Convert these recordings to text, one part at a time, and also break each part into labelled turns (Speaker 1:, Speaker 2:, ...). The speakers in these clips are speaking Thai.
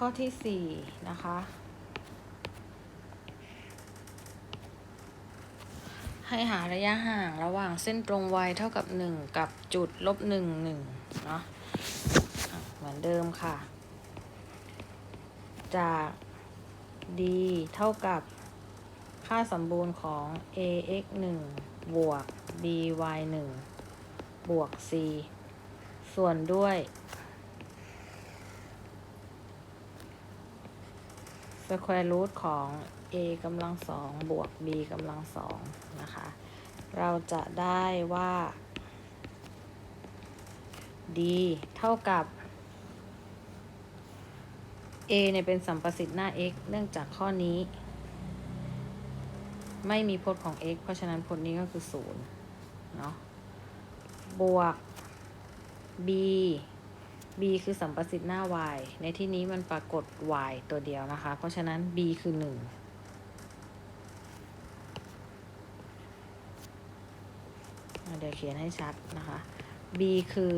Speaker 1: ข้อที่สี่นะคะ ให้หาระยะห่างระหว่างเส้นตรง y เท่ากับ 1 กับจุดลบ1 1เนาะอะเหมือนเดิมค่ะ จาก d เท่ากับค่าสมบูรณ์ของ ax 1บวก by 1บวก c ส่วนด้วย square root ของ a กำลังสองบวก b กำลังสองนะคะ เราจะได้ว่า d เท่ากับ a เนี่ยเป็นสัมประสิทธิ์หน้า x เนื่องจากข้อนี้ ไม่มีพจน์ของ x เพราะฉะนั้นพจน์นี้ก็คือ0เนาะบวก b b คือสัมประสิทธิ์หน้า y ในที่นี้มันปรากฏ y ตัวเดียวนะคะ เพราะฉะนั้น b คือ1อะเดี๋ยวเขียนให้ชัดนะคะ b คือ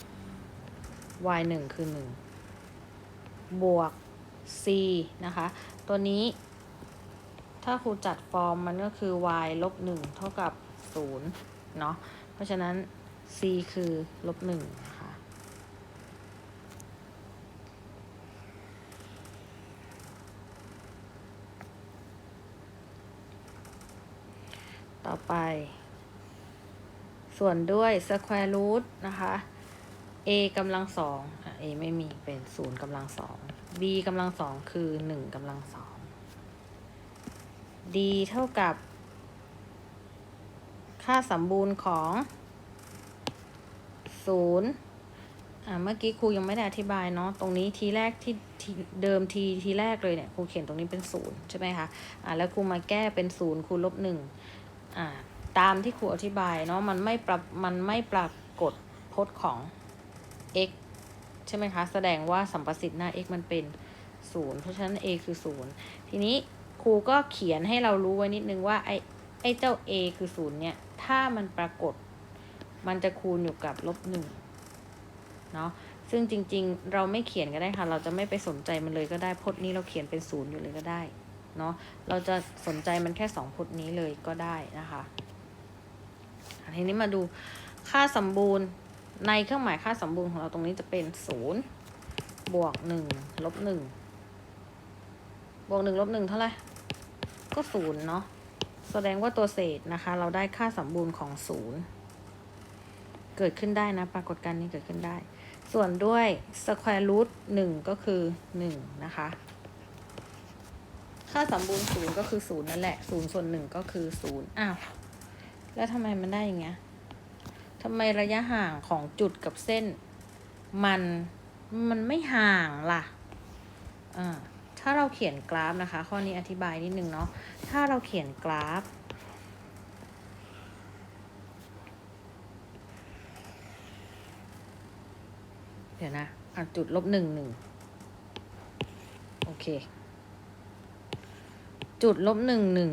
Speaker 1: 1 y 1 คือ 1 บวก c นะคะ ตัวนี้ถ้าครูจัดฟอร์มมันก็คือ y ลบ 1 เท่ากับ 0 เนาะ เพราะฉะนั้น c คือลบ 1 นะคะ ต่อไป ส่วนด้วย square root นะคะ a กำลังสองอะ a ไม่มีเป็นศูนย์กำลังสอง b กำลังสองคือหนึ่งกำลังสอง d เท่ากับ ค่าสมบูรณ์ของศูนย์อ่าเมื่อกี้ครูยังไม่ได้อธิบายเนาะตรงนี้ทีแรกที่เดิมทีทีแรกเลยเนี่ยครูเขียนตรงนี้เป็นศูนย์ใช่ไหมคะอ่าแล้วครูมาแก้เป็นศูนย์คูณลบหนึ่ง อ่าตามที่ครูอธิบายเนาะมันไม่ปรับมันไม่ปรากฏพจน์ของ x ใช่ไหมคะ แสดงว่าสัมประสิทธิ์หน้า x มันเป็นศูนย์เพราะฉะนั้น a คือศูนย์ทีนี้ครูก็เขียนให้เรารู้ไว้นิดนึงว่าไอ้ไอ้เจ้า a คือศูนย์เนี่ย ถ้ามันปรากฏ มันจะคูณอยู่กับลบหนึ่งเนาะซึ่งจริงๆ เราไม่เขียนก็ได้ค่ะ เราจะไม่ไปสนใจมันเลยก็ได้พจน์นี้เราเขียนเป็นศูนย์อยู่เลยก็ได้ เนาะเราจะสนใจมันแค่สองพจน์นี้เลยก็ได้นะคะทีนี้มาดูค่าสมบูรณ์ในเครื่องหมายค่าสมบูรณ์ของเราตรงนี้จะเป็นศูนย์บวกหนึ่งลบหนึ่งบวกหนึ่งลบหนึ่งเท่าไหร่ก็ศูนย์เนาะแสดงว่าตัวเศษนะคะ เราได้ค่าสมบูรณ์ของศูนย์เกิดขึ้นได้นะ ปรากฏการณ์นี้เกิดขึ้นได้ ส่วนด้วย square root หนึ่งก็คือหนึ่งนะคะ ค่าสมบูรณ์ศูนย์ก็คือศูนย์นั่นแหละศูนย์ส่วนหนึ่งก็คือศูนย์อ้าว แล้วทำไมมันได้อย่างเงี้ยทำไมระยะห่างของจุดกับเส้น มันมันไม่ห่างล่ะอ่าถ้าเราเขียนกราฟนะคะ ข้อนี้อธิบายนิดนึงเนาะถ้าเราเขียนกราฟ เดี๋ยวนะอะจุดลบหนึ่งหนึ่งโอเค จุดลบหนึ่งหนึ่ง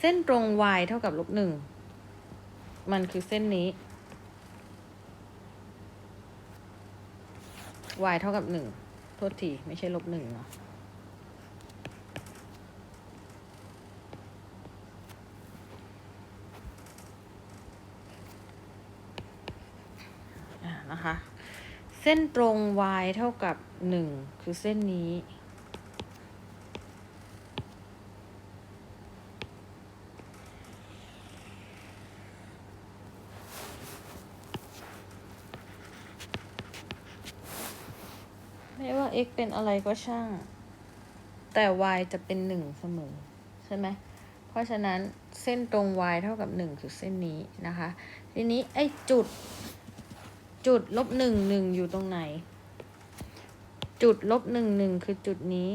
Speaker 1: เส้นตรง y เท่ากับลบหนึ่งมันคือเส้นนี้ y เท่ากับหนึ่งโทษที ไม่ใช่ลบหนึ่งเนาะ อ่านะคะ เส้นตรง y เท่ากับหนึ่งคือเส้นนี้ ไม่ว่า x เป็นอะไรก็ช่าง แต่ y จะเป็นหนึ่งเสมอ ใช่ไหม เพราะฉะนั้นเส้นตรง y เท่ากับหนึ่งคือเส้นนี้นะคะ ทีนี้ไอ้จุด จุดลบหนึ่งหนึ่งอยู่ตรงไหน จุดลบหนึ่งหนึ่งคือจุดนี้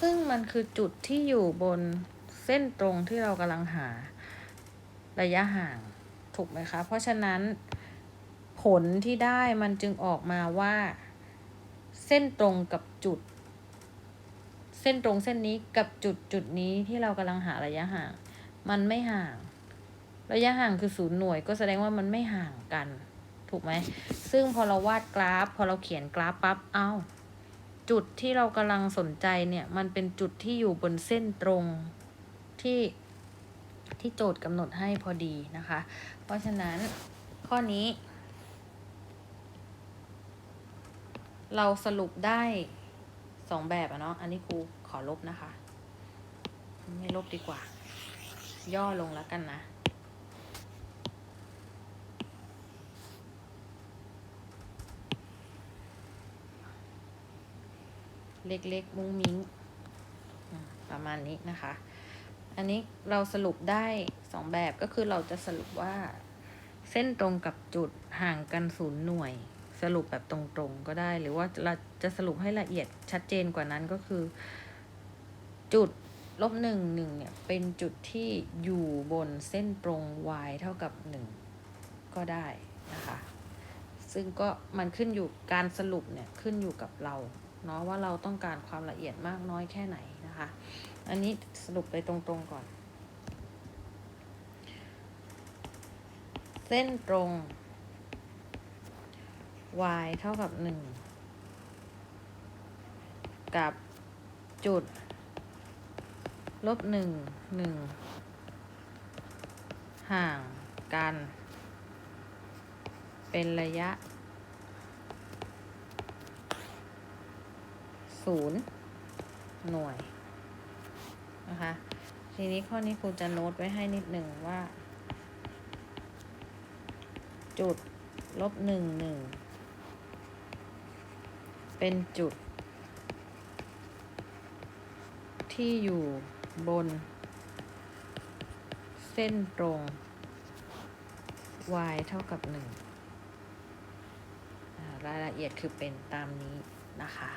Speaker 1: ซึ่งมันคือจุดที่อยู่บนเส้นตรงที่เรากำลังหาระยะห่างถูกไหมคะ เพราะฉะนั้นผลที่ได้มันจึงออกมาว่า เส้นตรงกับจุด เส้นตรงเส้นนี้กับจุดจุดนี้ที่เรากำลังหาระยะห่าง มันไม่ห่าง ระยะห่างคือศูนย์หน่วย ก็แสดงว่ามันไม่ห่างกัน ถูกไหม ซึ่งพอเราวาดกราฟ พอเราเขียนกราฟปั๊บเอ้า จุดที่เรากำลังสนใจเนี่ย มันเป็นจุดที่อยู่บนเส้นตรงที่ที่โจทย์กำหนดให้พอดีนะคะ เพราะฉะนั้นข้อนี้ เราสรุปได้ สองแบบอะเนาะ อันนี้ครูขอลบนะคะ ไม่ลบดีกว่า ย่อลงแล้วกันนะ เล็กๆ มุ้งมิ้ง ประมาณนี้นะคะ อันนี้เราสรุปได้สองแบบก็คือเราจะสรุปว่า เส้นตรงกับจุดห่างกันศูนย์หน่วย สรุปแบบตรงๆก็ได้ หรือว่าเราจะสรุปให้ละเอียดชัดเจนกว่านั้นก็คือ จุดลบหนึ่งหนึ่งเนี่ยเป็นจุดที่อยู่บนเส้นตรง y เท่ากับหนึ่งก็ได้นะคะซึ่งก็มันขึ้นอยู่การสรุปเนี่ยขึ้นอยู่กับเราเนาะว่าเราต้องการความละเอียดมากน้อยแค่ไหนนะคะ อันนี้สรุปไปตรงๆก่อน เส้นตรง y เท่ากับหนึ่งกับจุด ลบหนึ่งหนึ่งห่างกัน เป็นระยะศูนย์หน่วยนะคะ ทีนี้ข้อนี้ครูจะโน้ตไว้ให้นิดหนึ่งว่า จุด ลบหนึ่งหนึ่ง เป็นจุด ที่อยู่บน เส้นตรง y เท่ากับหนึ่งรายละเอียดคือเป็นตามนี้นะคะ